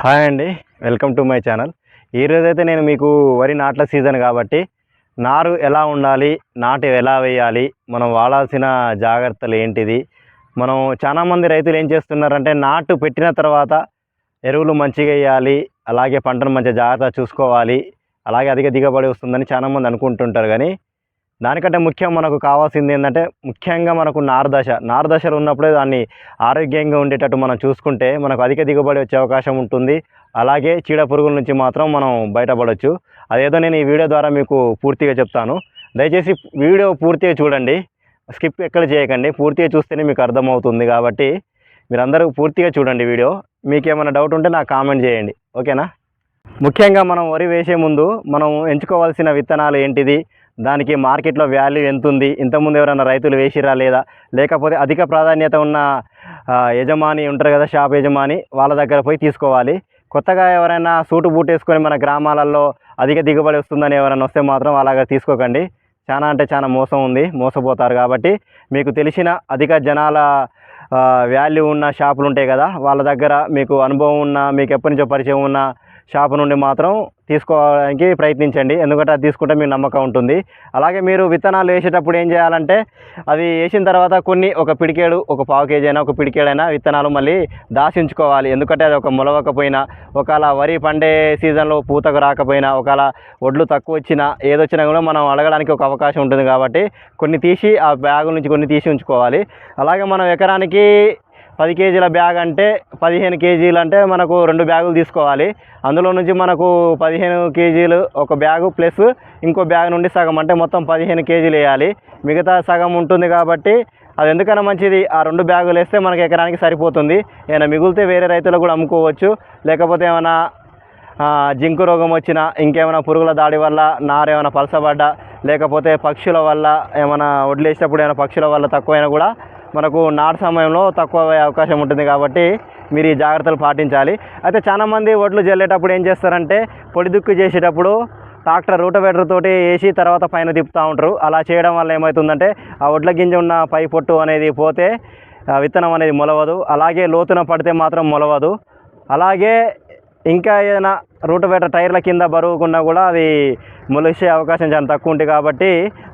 Hi అండి welcome to my channel. ఈరోజైతే నేను మీకు వరి నాట్ల సీజన్ కాబట్టి నారు ఎలా ఉండాలి నాటు ఎలా వేయాలి మనం వాడాల్సిన జాగ్రత్తలు ఏంటిది మనం చాలామంది రైతులు ఏం చేస్తున్నారంటే నాటు పెట్టిన తర్వాత ఎరువులు మంచిగా వేయాలి అలాగే పంటను మంచిగా జాగ్రత్త చూసుకోవాలి అలాగే అధిక దిగుబడి వస్తుందని చాలామంది అనుకుంటుంటారు. కానీ దానికంటే ముఖ్యం మనకు కావాల్సింది ఏంటంటే ముఖ్యంగా మనకు నారదశ. నారదశలు ఉన్నప్పుడే దాన్ని ఆరోగ్యంగా ఉండేటట్టు మనం చూసుకుంటే మనకు అధిక దిగుబడి వచ్చే అవకాశం ఉంటుంది. అలాగే చీడ పురుగుల నుంచి మాత్రం మనం బయటపడవచ్చు అదేదో నేను ఈ వీడియో ద్వారా మీకు పూర్తిగా చెప్తాను. దయచేసి వీడియో పూర్తిగా చూడండి. స్కిప్ ఎక్కడ చేయకండి. పూర్తిగా చూస్తేనే మీకు అర్థమవుతుంది కాబట్టి మీరందరూ పూర్తిగా చూడండి వీడియో. మీకు ఏమైనా డౌట్ ఉంటే నాకు కామెంట్ చేయండి. ఓకేనా? ముఖ్యంగా మనం వరి వేసే ముందు మనం ఎంచుకోవాల్సిన విత్తనాలు ఏంటిది? దానికి మార్కెట్లో వాల్యూ ఎంత ఉంది ఇంతకుముందు ఎవరైనా రైతులు వేసిరా లేదా? లేకపోతే అధిక ప్రాధాన్యత ఉన్న యజమాని ఉంటారు కదా షాప్ యజమాని వాళ్ళ దగ్గర పోయి తీసుకోవాలి. కొత్తగా ఎవరైనా సూటు బూట్ వేసుకొని మన గ్రామాలలో అధిక దిగుబడి వస్తుందని ఎవరైనా వస్తే మాత్రం అలాగా తీసుకోకండి. చాలా అంటే చాలా మోసం ఉంది మోసపోతారు కాబట్టి మీకు తెలిసిన అధిక జనాల వాల్యూ ఉన్న షాపులు ఉంటాయి కదా వాళ్ళ దగ్గర మీకు అనుభవం ఉన్న మీకు ఎప్పటి నుంచో పరిచయం ఉన్న షాపు నుండి మాత్రం తీసుకోవడానికి ప్రయత్నించండి. ఎందుకంటే అది తీసుకుంటే మీకు నమ్మకం ఉంటుంది. అలాగే మీరు విత్తనాలు వేసేటప్పుడు ఏం చేయాలంటే అవి వేసిన తర్వాత కొన్ని ఒక పిడికేడు ఒక పావు కేజీ అయినా ఒక పిడికేడైనా విత్తనాలు మళ్ళీ దాచి ఉంచుకోవాలి ఎందుకంటే అది ఒక మొలవకపోయినా ఒకవేళ వరి పండే సీజన్లో పూతకు రాకపోయినా ఒకవేళ ఒడ్లు తక్కువ వచ్చినా ఏదొచ్చినా కూడా మనం అడగడానికి ఒక అవకాశం ఉంటుంది కాబట్టి కొన్ని తీసి ఆ బ్యాగుల నుంచి కొన్ని తీసి ఉంచుకోవాలి. అలాగే మనం ఎకరానికి పది కేజీల బ్యాగ్ అంటే పదిహేను కేజీలు అంటే మనకు రెండు బ్యాగులు తీసుకోవాలి. అందులో నుంచి మనకు పదిహేను కేజీలు ఒక బ్యాగు ప్లస్ ఇంకో బ్యాగ్ నుండి సగం అంటే మొత్తం పదిహేను కేజీలు వేయాలి. మిగతా సగం ఉంటుంది కాబట్టి అది ఎందుకైనా మంచిది. ఆ రెండు బ్యాగులు వేస్తే మనకి ఎకరానికి సరిపోతుంది. ఏమైనా మిగిలితే వేరే రైతులకు కూడా అమ్ముకోవచ్చు. లేకపోతే ఏమైనా జింకు రోగం వచ్చినా ఇంకేమైనా పురుగుల దాడి వల్ల నారు ఏమైనా పలసబడ్డా లేకపోతే పక్షుల వల్ల ఏమైనా వడ్లేసినప్పుడు ఏమైనా పక్షుల వల్ల తక్కువైనా కూడా మనకు నాటు సమయంలో తక్కువ అయ్యే అవకాశం ఉంటుంది కాబట్టి మీరు ఈ జాగ్రత్తలు పాటించాలి. అయితే చాలామంది ఒడ్లు జల్లేటప్పుడు ఏం చేస్తారంటే పొడి దుక్కు చేసేటప్పుడు ట్రాక్టర్ రూటవేటర్ తోటి వేసి తర్వాత పైన తిప్పుతూ ఉంటారు. అలా చేయడం వల్ల ఏమవుతుందంటే ఆ ఒడ్ల గింజ ఉన్న పై పొట్టు అనేది పోతే విత్తనం అనేది మొలవదు. అలాగే లోతున పడితే మాత్రం మొలవదు. అలాగే ఇంకా ఏదైనా రూటవేటర్ టైర్ల కింద బరువుకున్నా కూడా అవి మొలిసే అవకాశం చాలా తక్కువ ఉంటుంది కాబట్టి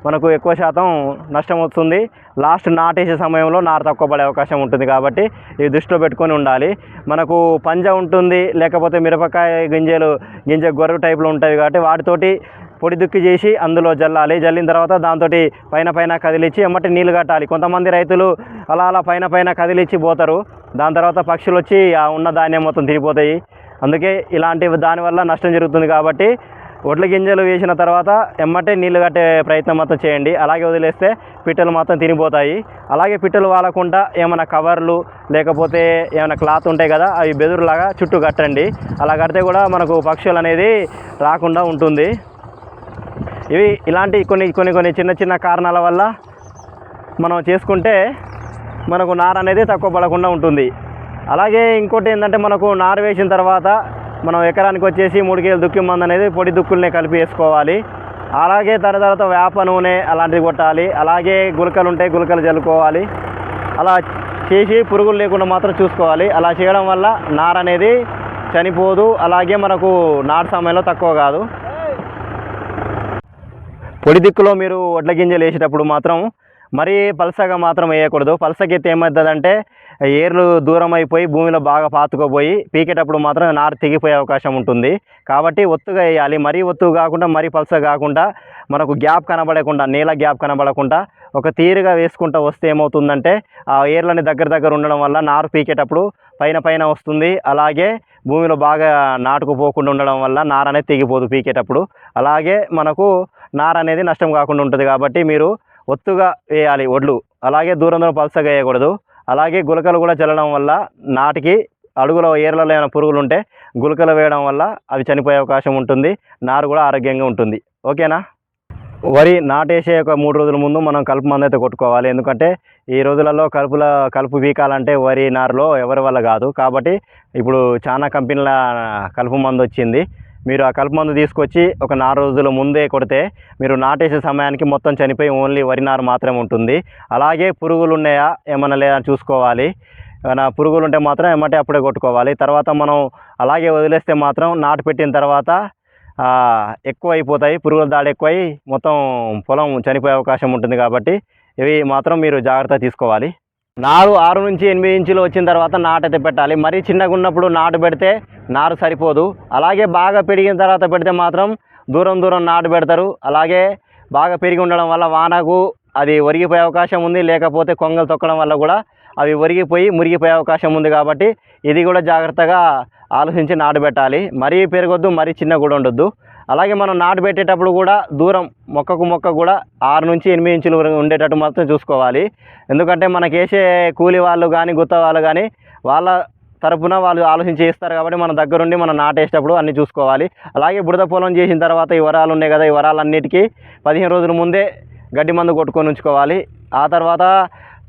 మనకు ఎక్కువ శాతం నష్టం వస్తుంది. లాస్ట్ నాటేసే సమయంలో నారు తక్కువ పడే అవకాశం ఉంటుంది కాబట్టి ఇవి దృష్టిలో పెట్టుకొని ఉండాలి. మనకు పంజ ఉంటుంది లేకపోతే మిరపకాయ గింజలు గింజ గొర్రె టైపులో ఉంటుంది కాబట్టి వాటితోటి పొడి దుక్కి చేసి అందులో జల్లాలి. జల్లిన తర్వాత దాంతో పైన పైన కదిలిచ్చి ఎమ్మటి నీళ్ళు కట్టాలి. కొంతమంది రైతులు అలా అలా పైన పైన కదిలిచ్చి పోతారు. దాని తర్వాత పక్షులు వచ్చి ఆ ఉన్న ధాన్యం మొత్తం తిరిగిపోతాయి. అందుకే ఇలాంటి దానివల్ల నష్టం జరుగుతుంది కాబట్టి ఒడ్ల గింజలు వేసిన తర్వాత ఎమ్మటే నీళ్ళు కట్టే ప్రయత్నం మాత్రం చేయండి. అలాగే వదిలేస్తే పిట్టలు మాత్రం తినిపోతాయి. అలాగే పిట్టలు వాలకుండా ఏమైనా కవర్లు లేకపోతే ఏమైనా క్లాత్ ఉంటాయి కదా అవి బెదురులాగా చుట్టూ కట్టండి. అలా కడితే కూడా మనకు పక్షులు అనేది రాకుండా ఉంటుంది. ఇవి ఇలాంటి కొన్ని కొన్ని కొన్ని చిన్న చిన్న కారణాల వల్ల మనం చేసుకుంటే మనకు నార అనేది తక్కువ పడకుండా ఉంటుంది. అలాగే ఇంకోటి ఏంటంటే మనకు నారు వేసిన తర్వాత మనం ఎకరానికి వచ్చేసి మూడు కేజీలు దుక్కి మందు అనేది పొడి దుక్కుల్ని కలిపి వేసుకోవాలి. అలాగే దాని తర్వాత వేప నూనె అలాంటివి కొట్టాలి. అలాగే గులకలు ఉంటే గులకలు చల్లుకోవాలి అలా చేసి పురుగులు లేకుండా మాత్రం చూసుకోవాలి. అలా చేయడం వల్ల నార అనేది చనిపోదు. అలాగే మనకు నాటు సమయంలో తక్కువ కాదు. పొడి దిక్కులో మీరు వడ్ల గింజలు వేసేటప్పుడు మాత్రం మరీ పలసగా మాత్రం వేయకూడదు. పలసకైతే ఏమవుతుందంటే ఏర్లు దూరం అయిపోయి భూమిలో బాగా పాతుకుపోయి పీకేటప్పుడు మాత్రం నారు తెగిపోయే అవకాశం ఉంటుంది. కాబట్టి ఒత్తుగా వేయాలి. మరీ ఒత్తు కాకుండా మరీ పలస కాకుండా మనకు గ్యాప్ కనబడకుండా నేల గ్యాప్ కనబడకుండా ఒక తీరుగా వేసుకుంటూ వస్తే ఏమవుతుందంటే ఆ ఏర్లని దగ్గర దగ్గర ఉండడం వల్ల నారు పీకేటప్పుడు పైన పైన వస్తుంది. అలాగే భూమిలో బాగా నాటుకుపోకుండా ఉండడం వల్ల నార అనేది తెగిపోదు పీకేటప్పుడు. అలాగే మనకు నార అనేది నష్టం కాకుండా ఉంటుంది. కాబట్టి మీరు ఒత్తుగా వేయాలి ఒడ్లు. అలాగే దూరం దూరం పలసగా వేయకూడదు. అలాగే గులకలు కూడా చల్లడం వల్ల నాటికి అడుగులో ఏర్లలో ఏమైనా పురుగులు ఉంటే గులకలు వేయడం వల్ల అవి చనిపోయే అవకాశం ఉంటుంది. నారు కూడా ఆరోగ్యంగా ఉంటుంది. ఓకేనా? వరి నాటేసే ఒక మూడు రోజుల ముందు మనం కలుపు మందు అయితే కొట్టుకోవాలి. ఎందుకంటే ఈ రోజులలో కలుపుల కలుపు వీకాలంటే వరి నారులో ఎవరి వల్ల కాదు. కాబట్టి ఇప్పుడు చాలా కంపెనీల కలుపు మందు వచ్చింది. మీరు ఆ కలుపు మందు తీసుకొచ్చి ఒక నాలుగు రోజుల ముందే కొడితే మీరు నాటేసే సమయానికి మొత్తం చనిపోయి ఓన్లీ వరి నారు మాత్రమే ఉంటుంది. అలాగే పురుగులు ఉన్నాయా ఏమన్నా లేదా చూసుకోవాలి. ఏమైనా పురుగులు ఉంటే మాత్రం ఏమంటే అప్పుడే కొట్టుకోవాలి. తర్వాత మనం అలాగే వదిలేస్తే మాత్రం నాటు పెట్టిన తర్వాత ఎక్కువ అయిపోతాయి పురుగుల దాడి ఎక్కువై మొత్తం పొలం చనిపోయే అవకాశం ఉంటుంది కాబట్టి ఇవి మాత్రం మీరు జాగ్రత్త తీసుకోవాలి. నారు ఆరు నుంచి ఎనిమిది ఇంచులు వచ్చిన తర్వాత నాటు అయితే పెట్టాలి. మరీ చిన్నగా ఉన్నప్పుడు నాటు పెడితే నారు సరిపోదు. అలాగే బాగా పెరిగిన తర్వాత పెడితే మాత్రం దూరం దూరం నాటు పెడతారు. అలాగే బాగా పెరిగి ఉండడం వల్ల వానకు అది ఒరిగిపోయే అవకాశం ఉంది. లేకపోతే కొంగలు తొక్కడం వల్ల కూడా అవి ఒరిగిపోయి మురిగిపోయే అవకాశం ఉంది కాబట్టి ఇది కూడా జాగ్రత్తగా ఆలోచించి నాటు పెట్టాలి. మరీ పెరగొద్దు మరీ చిన్న కూడా ఉండొద్దు. అలాగే మనం నాటు పెట్టేటప్పుడు కూడా దూరం మొక్కకు మొక్క కూడా ఆరు నుంచి ఎనిమిది ఇంచులు ఉండేటట్టు మాత్రం చూసుకోవాలి. ఎందుకంటే మనకి వేసే కూలి వాళ్ళు కానీ గుత్త వాళ్ళు కానీ వాళ్ళ తరపున వాళ్ళు ఆలోచించి చేస్తారు కాబట్టి మన దగ్గరుండి మనం నాటేసేటప్పుడు అన్నీ చూసుకోవాలి. అలాగే బురద పొలం చేసిన తర్వాత ఈ వరాలు ఉన్నాయి కదా ఈ వరాలన్నిటికీ పదిహేను రోజుల ముందే గడ్డి మందు కొట్టుకొని ఉంచుకోవాలి. ఆ తర్వాత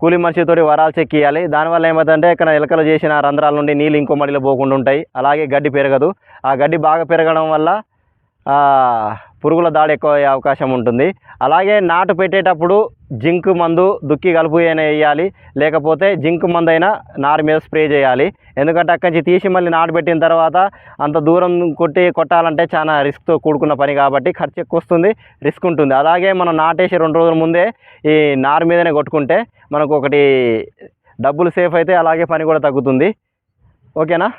కూలి మనిషితోటి వరాలు చెక్కియాలి. దానివల్ల ఏమవుతుందంటే ఇక్కడ ఎలకలు చేసిన రంధ్రాల నుండి నీళ్ళు ఇంకో మడిలో పోకుండా ఉంటాయి. అలాగే గడ్డి పెరగదు. ఆ గడ్డి బాగా పెరగడం వల్ల పురుగుల దాడి ఎక్కువ అయ్యే అవకాశం ఉంటుంది. అలాగే నాటు పెట్టేటప్పుడు జింక్ మందు దుక్కి కలుపు అయినా వేయాలి. లేకపోతే జింక్ మందు అయినా నారు మీద స్ప్రే చేయాలి. ఎందుకంటే అక్కడి నుంచి తీసి మళ్ళీ నాటు పెట్టిన తర్వాత అంత దూరం కొట్టి కొట్టాలంటే చాలా రిస్క్తో కూడుకున్న పని కాబట్టి ఖర్చు ఎక్కువ వస్తుంది రిస్క్ ఉంటుంది. అలాగే మనం నాటేసి రెండు రోజుల ముందే ఈ నారు మీదనే కొట్టుకుంటే మనకు ఒకటి డబ్బులు సేఫ్ అయితే అలాగే పని కూడా తగ్గుతుంది. ఓకేనా?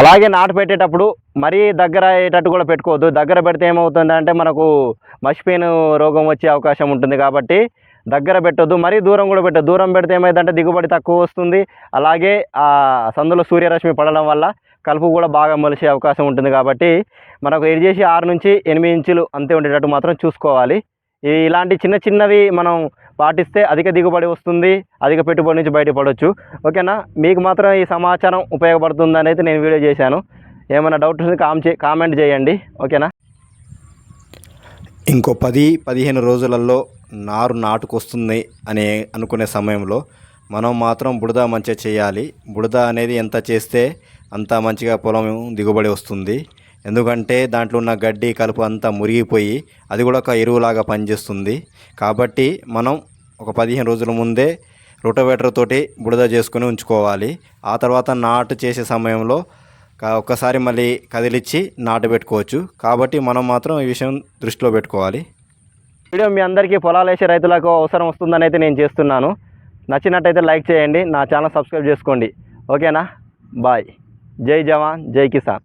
అలాగే నాటు పెట్టేటప్పుడు మరీ దగ్గర అయ్యేటట్టు కూడా పెట్టుకోవద్దు. దగ్గర పెడితే ఏమవుతుందంటే మనకు మసిపోయిన రోగం వచ్చే అవకాశం ఉంటుంది కాబట్టి దగ్గర పెట్టొద్దు. మరీ దూరం కూడా పెట్టద్దు. దూరం పెడితే ఏమైందంటే దిగుబడి తక్కువ వస్తుంది. అలాగే ఆ సందులో సూర్యరశ్మి పడడం వల్ల కలుపు కూడా బాగా మొలిసే అవకాశం ఉంటుంది కాబట్టి మనకు ఎడి చేసి ఆరు నుంచి ఎనిమిది ఇంచులు అంతే ఉండేటట్టు మాత్రం చూసుకోవాలి. ఇలాంటి చిన్న చిన్నవి మనం పాటిస్తే అధిక దిగుబడి వస్తుంది అధిక పెట్టుబడి నుంచి బయటపడవచ్చు ఓకేనా? మీకు మాత్రం ఈ సమాచారం ఉపయోగపడుతుందని అయితే నేను వీడియో చేశాను. ఏమైనా డౌట్ కామ్ చే కామెంట్ చేయండి. ఓకేనా? ఇంకో పది పదిహేను రోజులలో నారు నాటుకొస్తుంది అనే అనుకునే సమయంలో మనం మాత్రం బుడద మంచిగా చేయాలి. బుడద అనేది ఎంత చేస్తే అంత మంచిగా పొలం దిగుబడి వస్తుంది. ఎందుకంటే దాంట్లో ఉన్న గడ్డి కలుపు అంతా మురిగిపోయి అది కూడా ఒక ఎరువులాగా పనిచేస్తుంది. కాబట్టి మనం ఒక పదిహేను రోజుల ముందే రొటోవేటర్ తోటి బుడద చేసుకొని ఉంచుకోవాలి. ఆ తర్వాత నాటు చేసే సమయంలో ఒక్కసారి మళ్ళీ కదిలిచ్చి నాటు పెట్టుకోవచ్చు. కాబట్టి మనం మాత్రం ఈ విషయం దృష్టిలో పెట్టుకోవాలి. వీడియో మీ అందరికీ పొలాలు వేసే రైతులకు అవసరం వస్తుందని అయితే నేను చేస్తున్నాను. నచ్చినట్టయితే లైక్ చేయండి. నా ఛానల్ సబ్స్క్రైబ్ చేసుకోండి. ఓకేనా? బాయ్. జై జవాన్. జై కిసాన్.